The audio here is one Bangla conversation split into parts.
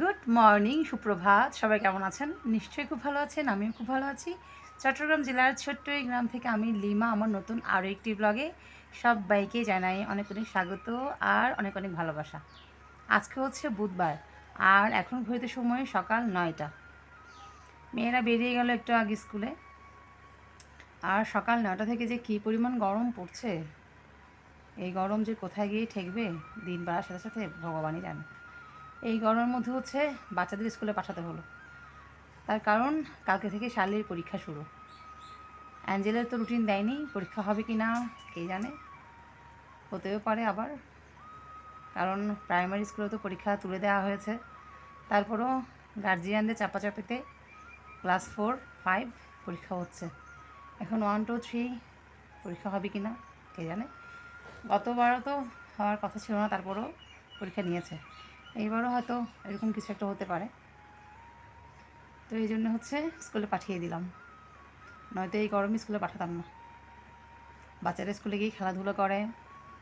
গুড মর্নিং সুপ্রভাত। সবাই কেমন আছেন? নিশ্চয়ই খুব ভালো আছেন, আমিও খুব ভালো আছি। চট্টগ্রাম জেলার ছোট্ট এই গ্রাম থেকে আমি লিমা, আমার নতুন আরও একটি ব্লগে সবাইকে জানাই অনেক অনেক স্বাগত আর অনেক অনেক ভালোবাসা। আজকে হচ্ছে বুধবার আর এখন ঘড়িতে সময় সকাল নয়টা। মেয়েরা বেরিয়ে গেল একটু আগে স্কুলে। আর সকাল নয়টা থেকে যে কী পরিমাণ গরম পড়ছে, এই গরম যে কোথায় গিয়ে ঠেকবে, দিন বাড়ার সাথে সাথে ভগবানই জানে। এই গরমের মধ্যে হচ্ছে বাচ্চাদের স্কুলে পাঠাতে হলো। তার কারণ কালকে থেকে শালের পরীক্ষা শুরু। অ্যাঞ্জেলের তো রুটিন দেয়নি, পরীক্ষা হবে কি না কে জানে? হতেও পারে আবার। কারণ প্রাইমারি স্কুলে তো পরীক্ষা তুলে দেওয়া হয়েছে। তারপরও গার্জিয়ানদের চাপাচাপিতে ক্লাস ফোর ফাইভ পরীক্ষা হচ্ছে। এখন ওয়ান টু থ্রি পরীক্ষা হবে কি না কে জানে? গতবারও তো হওয়ার কথা ছিল না, তারপরও পরীক্ষা নিয়েছে। এইবারও হয়তো এরকম কিছু একটা হতে পারে। তো এই জন্য হচ্ছে স্কুলে পাঠিয়ে দিলাম। নয়তো এই গরমে স্কুলে পাঠাতাম না। বাচ্চারা স্কুলে গিয়ে খেলাধুলো করে,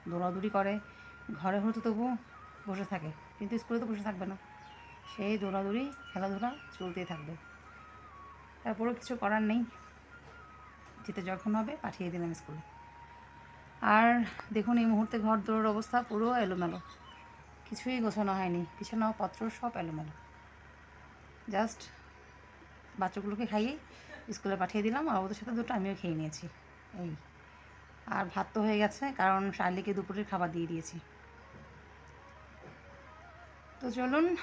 দৌড়াদৌড়ি করে, ঘরে হয়তো তবু বসে থাকে। কিন্তু স্কুলে তো বসে থাকবে না। সেই দৌড়াদৌড়ি, খেলাধুলা চলতেই থাকবে। তারপরেও কিছু করার নেই। যেতে যখন হবে পাঠিয়ে দিলাম স্কুলে। আর দেখুন, এই মুহূর্তে ঘর দৌড়ের অবস্থা পুরো এলোমেলো। কিছুই গোছানো হয়নি। বিছানা পত্র সব এলোমেলো। জাস্ট বাচ্চাগুলোকে খাইয়ে স্কুলে পাঠিয়ে দিলাম আর ওদের সাথে দুটো আমিও খেয়ে নিয়েছি। এই। আর ভাত তো হয়ে গেছে, কারণ শার্লিকে দুপুরের খাবার দিয়ে দিয়েছি। তো চলুন,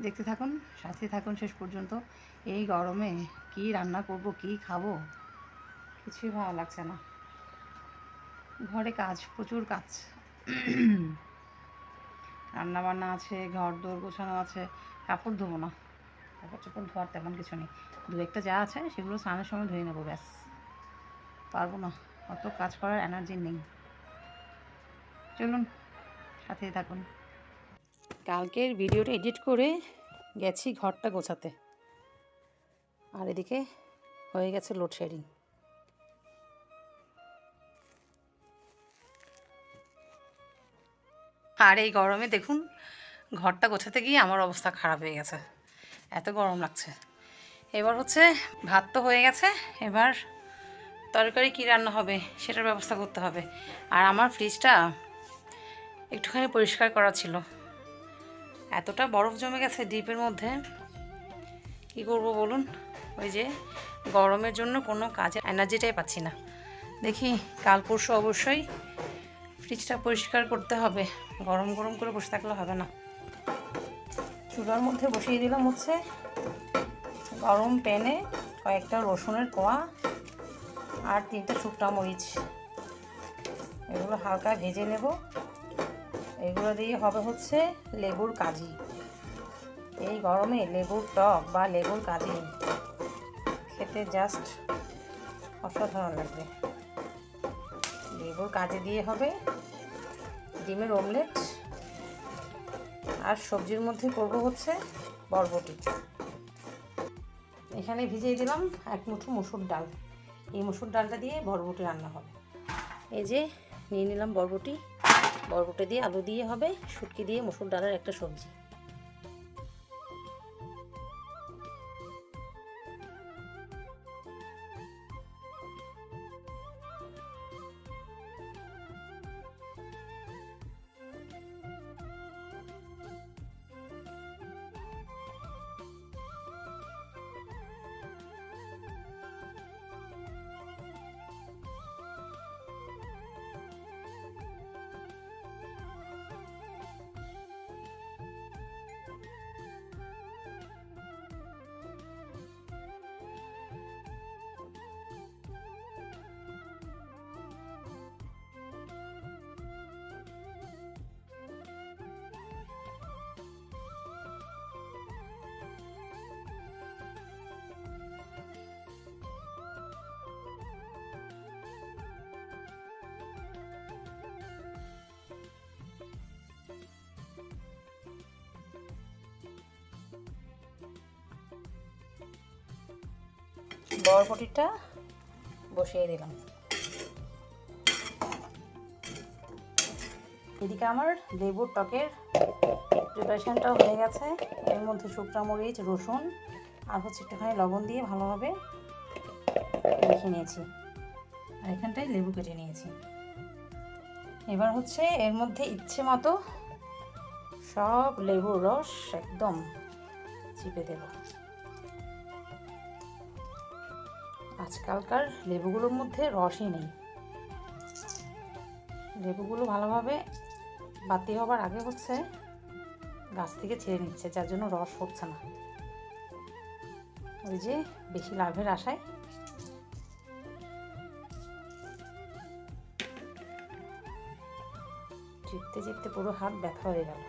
দেখতে থাকুন, সাথে থাকুন শেষ পর্যন্ত। এই গরমে কি রান্না করব, কি খাব? কিছুই ভালো লাগছে না। ঘরে কাজ, প্রচুর কাজ। রান্না বান্না আছে ঘর দৌড় গোছানো আছে, কাপড় ধোবো না। কাপড় চোপড় ধোয়ার তেমন কিছু নেই। দু একটা যা আছে সেগুলো স্নানের সময় ধুয়ে নেব, ব্যাস। পারব না, অত কাজ করার এনার্জি নেই। চলুন সাথে থাকুন। কালকের ভিডিওটা এডিট করে গেছি ঘরটা গোছাতে। আর এদিকে হয়ে গেছে লোডশেডিং আর এই গরমে দেখুন, ঘরটা গোছাতে গিয়ে আমার অবস্থা খারাপ হয়ে গেছে। এত গরম লাগছে। এবার হচ্ছে ভাত তো হয়ে গেছে, এবার তরকারি কী রান্না হবে সেটার ব্যবস্থা করতে হবে। আর আমার ফ্রিজটা একটুখানি পরিষ্কার করা ছিল। এতটা বরফ জমে গেছে ডিপের মধ্যে। কি করব বলুন? ওই যে গরমের জন্য কোনো কাজে এনার্জিটাই পাচ্ছি না। দেখি কাল পরশু অবশ্যই ফ্রিজটা পরিষ্কার করতে হবে। গরম গরম করে বসে থাকলে হবে না। চুলার মধ্যে বসিয়ে দিলাম হচ্ছে গরম প্যানে কয়েকটা রসুনের কোয়া আর তিনটে শুকনা মরিচ। এগুলো হালকা ভেজে নেব। এগুলো দিয়ে হবে হচ্ছে লেবুর কাজি। এই গরমে লেবুর টক বা লেবুর কাজি খেতে জাস্ট অসাধারণ লাগবে। লেবুর কাজে দিয়ে হবে ডিমের অমলেট আর সবজির মধ্যে করব হচ্ছে বরবটি। এখানে ভিজিয়ে দিলাম এক মুঠো মুসুর ডাল। এই মুসুর ডালটা দিয়ে বরবটি রান্না হবে। এই যে নিয়ে নিলাম বরবটি। বরবটি দিয়ে আলু দিয়ে হবে, শুটকি দিয়ে মসুর ডালের একটা সবজি। বরবটিটা বসিয়ে দিলাম। এদিকে আমার লেবুর টকের প্রিপারেশানটাও হয়ে গেছে। এর মধ্যে শুকনো মরিচ, রসুন আর হচ্ছে একটুখানি লবণ দিয়ে ভালোভাবে মেখে নিয়েছি। আর এখানটায় লেবু কেটে নিয়েছি। এবার হচ্ছে এর মধ্যে ইচ্ছে মতো সব লেবুর রস একদম চিপে দেব। আজকালকার লেবুগুলোর মধ্যে রসই নেই। লেবুগুলো ভালোভাবে বাতি হবার আগে হচ্ছে গাছ থেকে ছেড়ে নিচ্ছে, যার জন্য রস হচ্ছে না। ওই যে বেশি লাভের আশায়। চিপতে চিপতে পুরো হাত ব্যথা হয়ে গেল।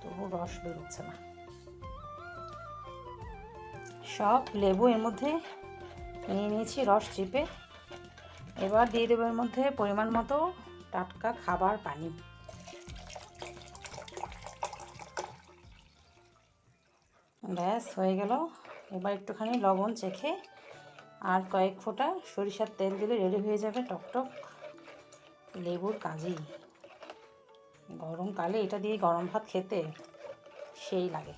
তবু রস বেরোচ্ছে না। সব লেবু এর মধ্যে নিয়ে নিয়েছি রস চিপে। এবার দিয়ে দেবো এর মধ্যে পরিমাণ মতো টাটকা খাবার পানি। ব্যাস, হয়ে গেল। এবার একটুখানি লবণ চেখে আর কয়েক ফোঁটা সরিষার তেল দিলে রেডি হয়ে যাবে টকটক লেবুর কাজেই গরমকালে এটা দিয়ে গরম ভাত খেতে সেই লাগে।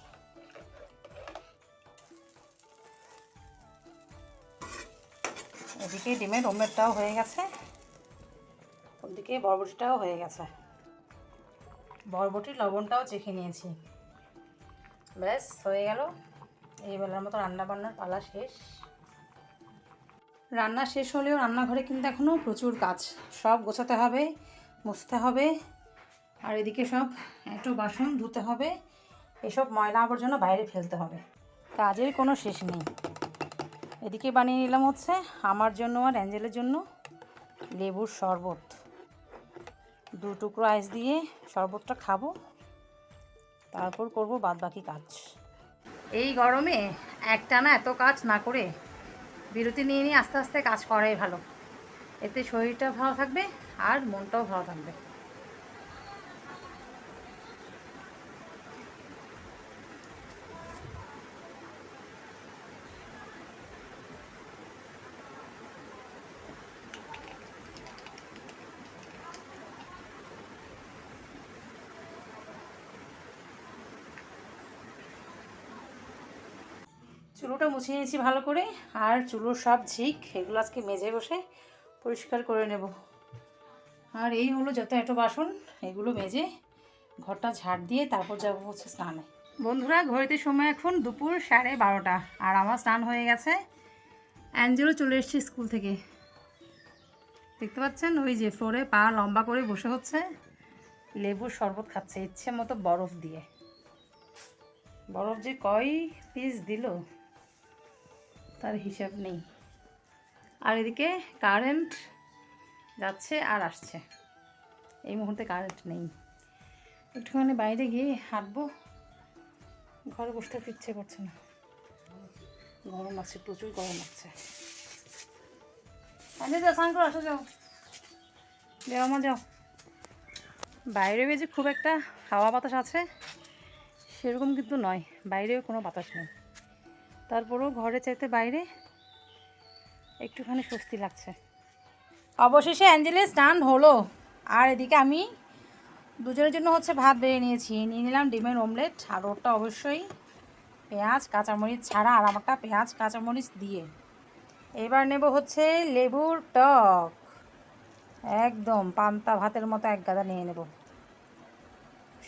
এদিকে ডিমের ওমেটটাও হয়ে গেছে। ওদিকে বরবটিটাও হয়ে গেছে। বরবটির লবণটাও চেখে নিয়েছি। ব্যাস, হয়ে গেল। এই বেলার মতো রান্না বান্নার পালা শেষ। রান্না শেষ হলেও রান্নাঘরে কিন্তু এখনও প্রচুর কাজ। সব গোছাতে হবে, মুছতে হবে, আর এদিকে সব একটু বাসন ধুতে হবে। এসব ময়লা আবর্জনা বাইরে ফেলতে হবে। কাজের কোনো শেষ নেই। এদিকে বানিয়ে নিলাম হচ্ছে আমার জন্য আর অ্যাঞ্জেলের জন্য লেবুর শরবত। দু টুকরো আইস দিয়ে শরবতটা খাব। তারপর করব বাদ বাকি কাজ। এই গরমে একটানা এত কাজ না করে বিরতি নিয়ে নিয়ে আস্তে আস্তে কাজ করাই ভালো। এতে শরীরটা ভালো থাকবে আর মনটাও ভালো থাকবে। চুলোটা মুছে নিয়েছি ভালো করে, আর চুলোর সব ঝিক, এগুলো আজকে মেজে বসে পরিষ্কার করে নেব। আর এই হলো যত এটো বাসন, এগুলো মেজে ঘরটা ঝাড় দিয়ে তারপর যাব হচ্ছে স্নানে। বন্ধুরা, ঘড়িতে সময় এখন দুপুর সাড়ে বারোটা, আর আমার স্নান হয়ে গেছে। অ্যাঞ্জেলও চলে এসছে স্কুল থেকে। দেখতে পাচ্ছেন? ওই যে ফ্লোরে পা লম্বা করে বসে হচ্ছে। লেবুর শরবত খাচ্ছে, ইচ্ছে মতো বরফ দিয়ে। বরফ যে কয় পিস দিল? তার হিসাব নেই। আর এদিকে কারেন্ট যাচ্ছে আর আসছে। এই মুহূর্তে কারেন্ট নেই। একটুখানি বাইরে গিয়ে হাঁটবো। ঘরে বসে থাকতে ইচ্ছে করছে না। গরম আছে, প্রচুর গরম আছে। যা স্নান করে যাও। যাও যাও। বাইরে যে খুব একটা হাওয়া বাতাস আছে, সেরকম কিন্তু নয়। বাইরেও কোনো বাতাস নেই। তারপরেও ঘরে চাইতে বাইরে একটুখানি স্বস্তি লাগছে। অবশেষে অ্যাঞ্জেলের স্নান হলো। আর এদিকে আমি দুজনের জন্য হচ্ছে ভাত বেড়ে নিয়েছি। নিয়ে নিলাম ডিমের অমলেট আর ওরটা অবশ্যই পেঁয়াজ, কাঁচামরিচ ছাড়া আর আমারটা পেঁয়াজ, কাঁচামরিচ দিয়ে। এবার নেব হচ্ছে লেবুর টক। একদম পান্তা ভাতের মতো এক গাদা নিয়ে নেব।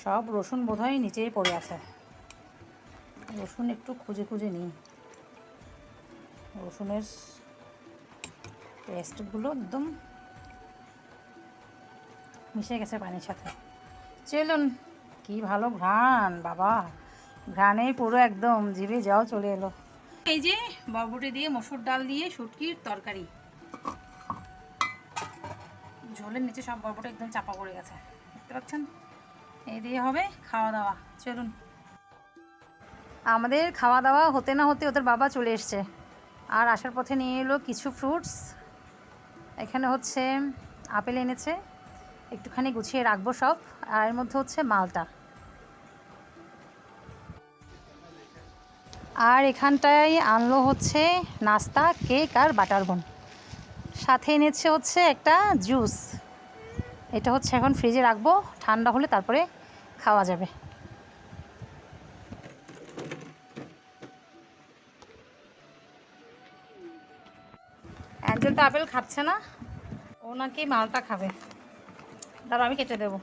সব রসুন বোধহয় নিচেই পড়ে আছে। রসুন একটু খুঁজে খুঁজে নিই। রসুনের পেস্টগুলো একদম মিশে গেছে পানির সাথে। চলুন, কি ভালো ঘ্রাণ, বাবা। ঘ্রাণেই পুরো একদম, জিভে যাও চলে এলো। এই যে, বরবটি দিয়ে মসুর ডাল দিয়ে শুটকির তরকারি। ঝোলের নিচে সব বরবটি একদম চাপা পড়ে গেছে। দেখতে পাচ্ছেন? এই দিয়ে হবে খাওয়া দাওয়া। চলুন। আমাদের খাওয়া দাওয়া হতে না হতে ওদের বাবা চলে এসছে। আর আসার পথে নিয়ে এলো কিছু ফ্রুটস এখানে হচ্ছে আপেল এনেছে। একটুখানি গুছিয়ে রাখব সব। আর এর মধ্যে হচ্ছে মালটা। আর এখানটায় আনলো হচ্ছে নাস্তা, কেক আর বাটার বন। সাথে এনেছে হচ্ছে একটা জুস। এটা হচ্ছে এখন ফ্রিজে রাখব। ঠান্ডা হলে তারপরে খাওয়া যাবে। অ্যাঞ্জেল তো আপেল খাচ্ছে না। ও নাকি মালটা খাবে। তারপর আমি কেটে দেব।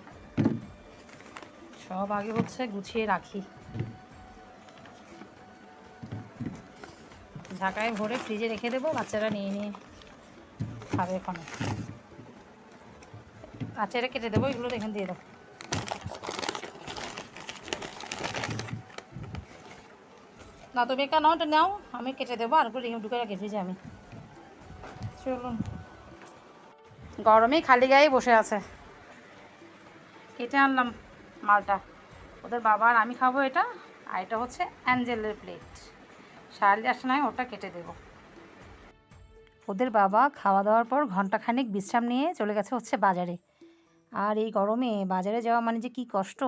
সব আগে হচ্ছে গুছিয়ে রাখি। ঢাকায় ভরে ফ্রিজে রেখে দেবো, বাচ্চারা নিয়ে নিয়ে খাবে ওখানে বাচ্চারা কেটে দেবো, এগুলো এখানে দিয়ে দেবো না, তুমি একটা নাও নাও, আমি কেটে দেবো, আর করে ঢুকে রাখি ফ্রিজে আমি। চলুন। গরমেই খালি গায়ে বসে আছে। কেটে আনলাম মালটা। ওদের বাবা আর আমি খাব এটা, আর এটা হচ্ছে অ্যাঞ্জেলের প্লেট শাড়ি আসে নয় ওটা কেটে দেব। ওদের বাবা খাওয়া দাওয়ার পর ঘন্টাখানেক বিশ্রাম নিয়ে চলে গেছে হচ্ছে বাজারে। আর এই গরমে বাজারে যাওয়া মানে যে কি কষ্ট,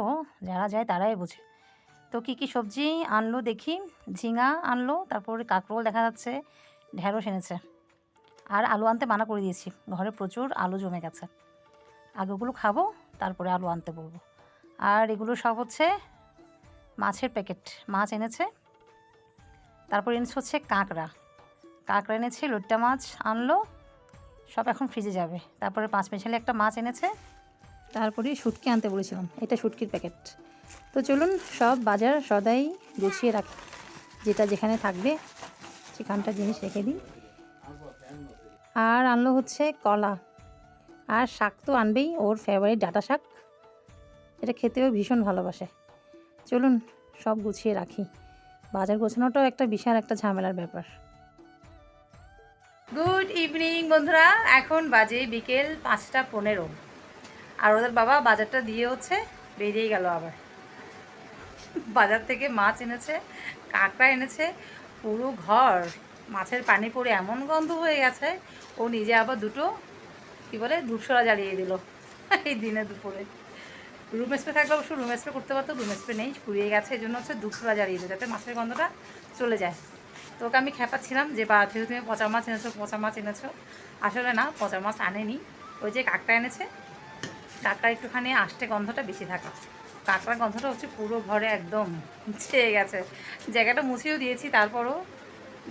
যারা যায় তারাই বোঝে। তো কী কী সবজি আনলো দেখি, ঝিঙা আনলো, তারপরে কাঁকরোল দেখা যাচ্ছে ঢ্যাঁড়স এনেছে। আর আলু আনতে মানা করে দিয়েছি। ঘরে প্রচুর আলু জমে গেছে। আগেগুলো খাব, তারপরে আলু আনতে বলব। আর এগুলো সব হচ্ছে মাছের প্যাকেট। মাছ এনেছে। তারপর এনেছে হচ্ছে কাঁকড়া। কাঁকড়া এনেছে, লোট্টা মাছ আনলো, সব এখন ফ্রিজে যাবে। তারপরে পাঁচ মিশালি একটা মাছ এনেছে। তারপরে শুটকি আনতে বলেছিলাম। এটা শুটকির প্যাকেট। তো চলুন সব বাজার সদাই গুছিয়ে রাখি। যেটা যেখানে থাকবে, সেখানটা জিনিস রেখে দিই। আর আনলো হচ্ছে কলা। আর শাক তো আনবেই, ওর ফেভারিট ডাটা শাক। এটা খেতেও ভীষণ ভালোবাসে। চলুন, সব গুছিয়ে রাখি। বাজার গোছানোটাও একটা বিশাল একটা ঝামেলার ব্যাপার। গুড ইভিনিং বন্ধুরা। এখন বাজে বিকেল পাঁচটা পনেরো। আর ওদের বাবা বাজারটা দিয়ে হচ্ছে বেরিয়ে গেল আবার। বাজার থেকে মাছ এনেছে, কাঁকড়া এনেছে, পুরো ঘর। মাছের পানি পড়ে এমন গন্ধ হয়ে গেছে, ও নিজে আবার দুটো, কী বলে ধূপসরা জ্বালিয়ে দিল এই দিনে দুপুরে। রুম স্প্রে থাকলে অবশ্য রুম স্প্রে করতে পারতো রুম স্প্রে নেই ফুরিয়ে গেছে, এই জন্য হচ্ছে ধূপসরা জ্বালিয়ে দিল, যাতে মাছের গন্ধটা চলে যায়। তো ওকে আমি খেপাচ্ছিলাম যে, বা, যেহেতু তুমি পচা মাছ এনেছো, পচা মাছ এনেছো। আসলে না, পচা মাছ আনেনি। ওই যে কাকটা এনেছে, কাকড়া একটুখানি আষ্টে গন্ধটা বেশি থাকা। কাঁকড়ার গন্ধটা হচ্ছে পুরো ঘরে একদম ছেয়ে গেছে। জায়গাটা মুছেও দিয়েছি, তারপরও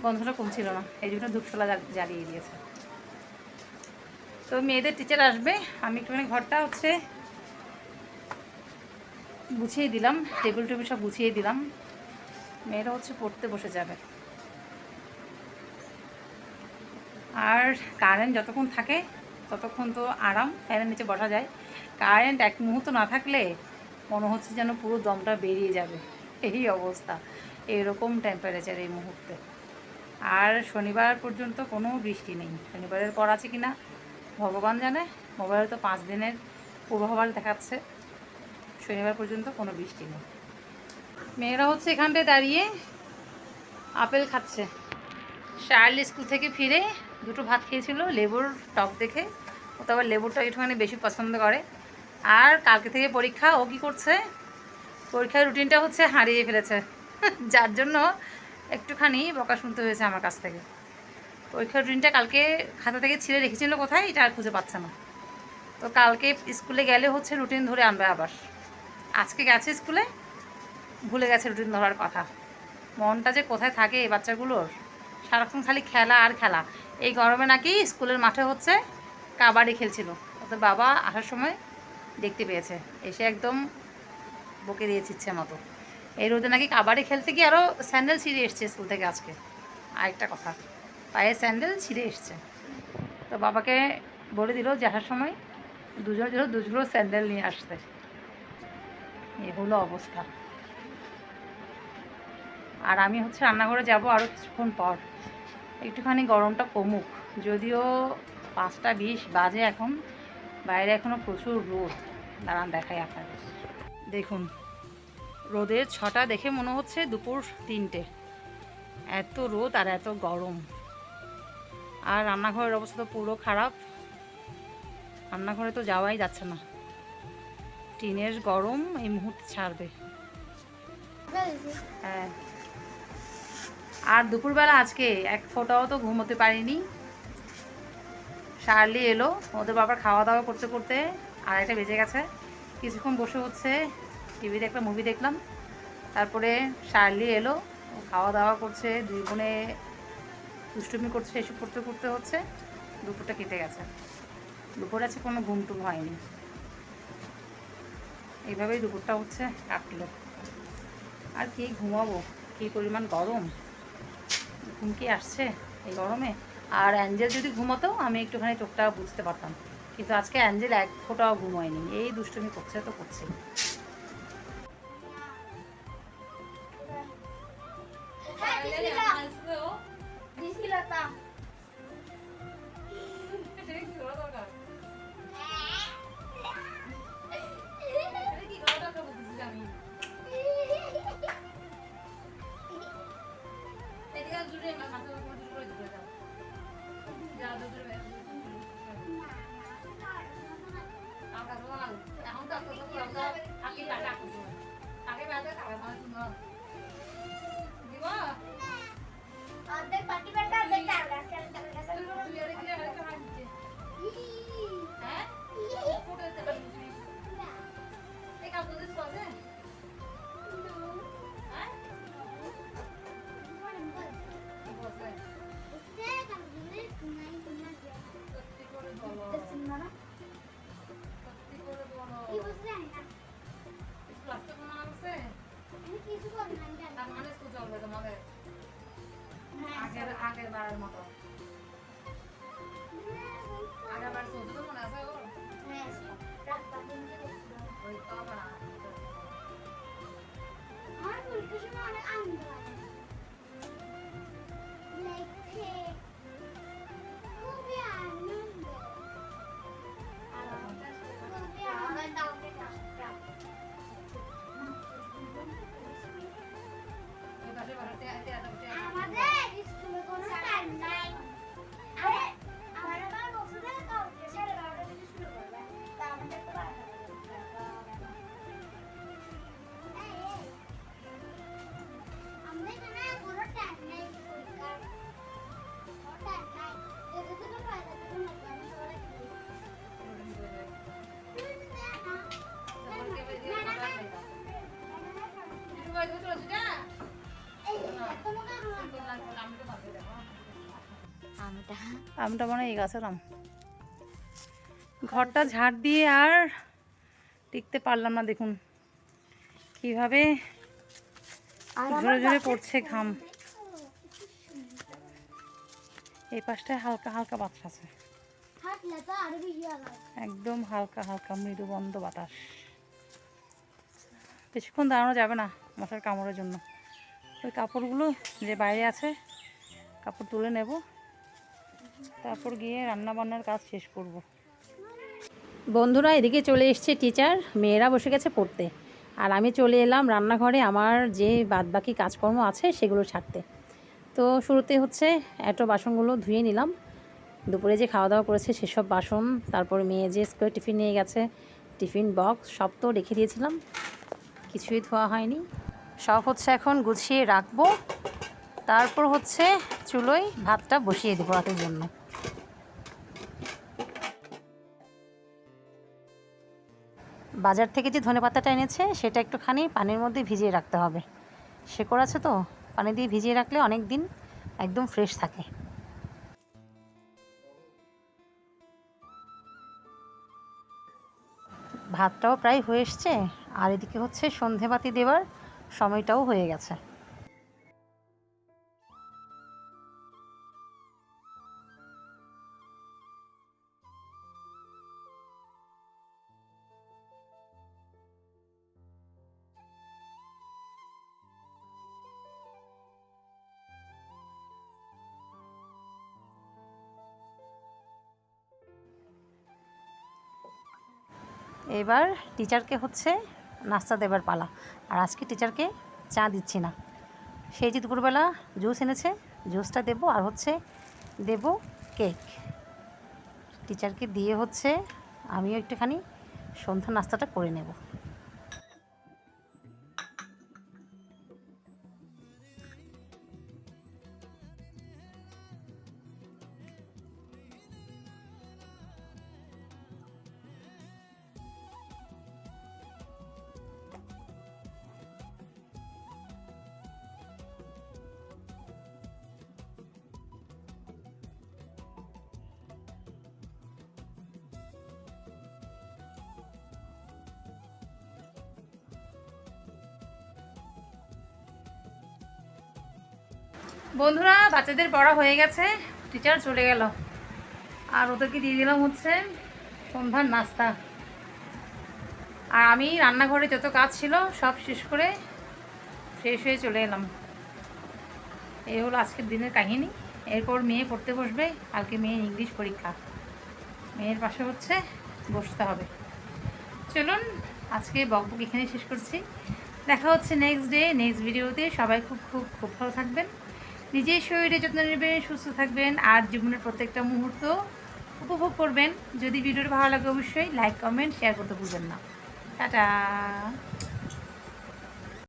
গন্ধটা কমছিল না। এই জন্য ধূপশলা জ্বালিয়ে দিয়েছে। তো মেয়েদের টিচার আসবে। আমি একটুখানি ঘরটা হচ্ছে গুছিয়ে দিলাম। টেবিল টেবিল সব গুছিয়ে দিলাম। মেয়েরা হচ্ছে পড়তে বসে যাবে। আর কারেন্ট যতক্ষণ থাকে, ততক্ষণ তো আরাম। ফ্যানের নিচে বসা যায়। কারেন্ট এক মুহূর্ত না থাকলে মনে হচ্ছে যেন পুরো দমটা বেরিয়ে যাবে। এই অবস্থা। এরকম টেম্পারেচার এই মুহূর্তে। আর শনিবার পর্যন্ত কোনো বৃষ্টি নেই। শনিবারের পর আছে কি না ভগবান জানে। মোবাইলে তো পাঁচ দিনের পূর্বাভাস দেখাচ্ছে। শনিবার পর্যন্ত কোনো বৃষ্টি নেই। মেয়েরা হচ্ছে এখানটায় দাঁড়িয়ে আপেল খাচ্ছে। শার্ল স্কুল থেকে ফিরে দুটো ভাত খেয়েছিল, লেবুর টক দেখে। ও তো আবার লেবুরটা একটুখানি বেশি পছন্দ করে। আর কালকে থেকে পরীক্ষা, ও কী করছে? পরীক্ষার রুটিনটা হচ্ছে হারিয়ে ফেলেছে। যার জন্য একটুখানি বকা শুনতে হয়েছে আমার কাছ থেকে। পরীক্ষার রুটিনটা কালকে খাতা থেকে ছিঁড়ে রেখেছিল কোথায়? এটা আর খুঁজে পাচ্ছে না। তো কালকে স্কুলে গেলে হচ্ছে রুটিন ধরে আনবে আবার। আজকে গেছে স্কুলে, ভুলে গেছে রুটিন ধরার কথা। মনটা যে কোথায় থাকে এই বাচ্চাগুলোর? সারাক্ষণ খালি খেলা আর খেলা। এই গরমে নাকি স্কুলের মাঠে হচ্ছে কাবাডি খেলছিল। ওদের বাবা আসার সময় দেখতে পেয়েছে। এসে একদম বকে দিয়েছে ইচ্ছে মতো। এই রোদে নাকি কাবাডি খেলতে গিয়ে আরও স্যান্ডেল ছিঁড়ে এসছে স্কুল থেকে আজকে। আরেকটা কথা পায়ে স্যান্ডেল ছিঁড়ে এসছে। তো বাবাকে বলে দিল যে আসার সময় দুজন জন্য দুজোড়ো স্যান্ডেল নিয়ে আসতে। এ হলো অবস্থা। আর আমি হচ্ছে রান্নাঘরে যাব আরও কিছুক্ষণ পর। একটুখানি গরমটা কমুক, যদিও পাঁচটা বিশ বাজে এখন। বাইরে এখনও প্রচুর রোদ। দাঁড়ান দেখাই আপনাদের। দেখুন রোদের ছটা দেখে মনে হচ্ছে দুপুর তিনটে। এত রোদ আর এত গরম। আর রান্নাঘরের অবস্থা তো পুরো খারাপ। রান্নাঘরে তো যাওয়াই যাচ্ছে না। টিনের গরম এই মুহূর্তে ছাড়বে। হ্যাঁ। আর দুপুরবেলা আজকে এক ফোটাও তো ঘুমোতে পারিনি। শার্লি এলো, ওদের বাবার খাওয়া দাওয়া করতে করতে আর একটা বেজে গেছে। কিছুক্ষণ বসে হচ্ছে টিভিতে একটা মুভি দেখলাম। তারপরে শার্লি এলো খাওয়া দাওয়া করছে, দুই বোনে দুষ্টুমি করছে, এসব করতে করতে হচ্ছে, দুপুরটা কেটে গেছে। দুপুর আছে, কোনো ঘুম টুম হয়নি। এইভাবেই দুপুরটা হচ্ছে, কাটলো। আর কি ঘুমাবো? কী পরিমাণ গরম? ঘুম কি আসছে এই গরমে? আর অ্যাঞ্জেল যদি ঘুমাতো, আমি একটুখানি চোখটা বুঝতে পারতাম। কিন্তু আজকে অ্যাঞ্জেল এক ফোটাও ঘুম হয়নি। এই দুষ্টুমি করছে তো করছে আমটা মানে এই গাছের আম। ঘরটা ঝাড় দিয়ে আর টিকতে পারলাম না দেখুন কীভাবে ঝরে ঝরে পড়ছে ঘাম। এই পাশটায় হালকা হালকা বাতাস আছে। একদম হালকা হালকা মৃদু বন্ধ বাতাস। বেশিক্ষণ দাঁড়ানো যাবে না মশার কামড়ের জন্য। ওই কাপড়গুলো যে বাইরে আছে কাপড় তুলে নেব। তারপর গিয়ে রান্না বান্নার কাজ শেষ করব। বন্ধুরা, এদিকে চলে এসছে টিচার মেয়েরা বসে গেছে পড়তে। আর আমি চলে এলাম রান্নাঘরে আমার যে বাদবাকি কাজকর্ম আছে সেগুলো ছাড়তে তো শুরুতে হচ্ছে এটো বাসনগুলো ধুয়ে নিলাম। দুপুরে যে খাওয়া দাওয়া করেছে সেসব বাসন, তারপর মেয়ে যে স্কোয়ার টিফিন নিয়ে গেছে, টিফিন বক্স, সব তো রেখে দিয়েছিলাম। কিছুই ধোয়া হয়নি। সব হচ্ছে এখন গুছিয়ে রাখব। তারপর হচ্ছে চুলোয় ভাতটা বসিয়ে দেবো রাতের জন্য। বাজার থেকে যে ধনে পাতাটা এনেছে, সেটা একটুখানি পানির মধ্যে ভিজিয়ে রাখতে হবে। শেকড় আছে তো, পানি দিয়ে ভিজিয়ে রাখলে অনেক দিন একদম ফ্রেশ থাকে। ভাতটাও প্রায় হয়ে এসছে, আর এদিকে হচ্ছে সন্ধেবাতি দেওয়ার সময়টাও হয়ে গেছে। এবার টিচারকে হচ্ছে নাস্তা দেবার পালা। আর আজকে টিচারকে চা দিচ্ছি না। সেই যে দুপুরবেলা জুস এনেছে, জুসটা দেব আর হচ্ছে দেব কেক। টিচারকে দিয়ে হচ্ছে আমিও একটুখানি সন্ধ্যা নাস্তাটা করে নেব। বাচ্চাদের পড়া হয়ে গেছে টিচার চলে গেল। আর ওদেরকে দিয়ে দিলাম হচ্ছে সন্ধ্যার নাস্তা। আর আমি রান্নাঘরে যত কাজ ছিল সব শেষ করে শেষ হয়ে চলে এলাম। এই হলো আজকের দিনের কাহিনী। এরপর মেয়ে পড়তে বসবে, কালকে মেয়ে ইংলিশ পরীক্ষা। মেয়ের পাশে হচ্ছে বসতে হবে। চলুন, আজকে বকবক এখানে শেষ করছি। দেখা হচ্ছে নেক্সট ডে নেক্সট ভিডিওতে সবাই খুব খুব খুব ভালো থাকবেন। নিজের শরীরে যত্ন নেবেন, সুস্থ থাকবেন, আর জীবনের প্রত্যেকটা মুহূর্ত উপভোগ করবেন। যদি ভিডিওটা ভালো লাগে, অবশ্যই লাইক কমেন্ট শেয়ার করতে ভুলবেন না। টাটা!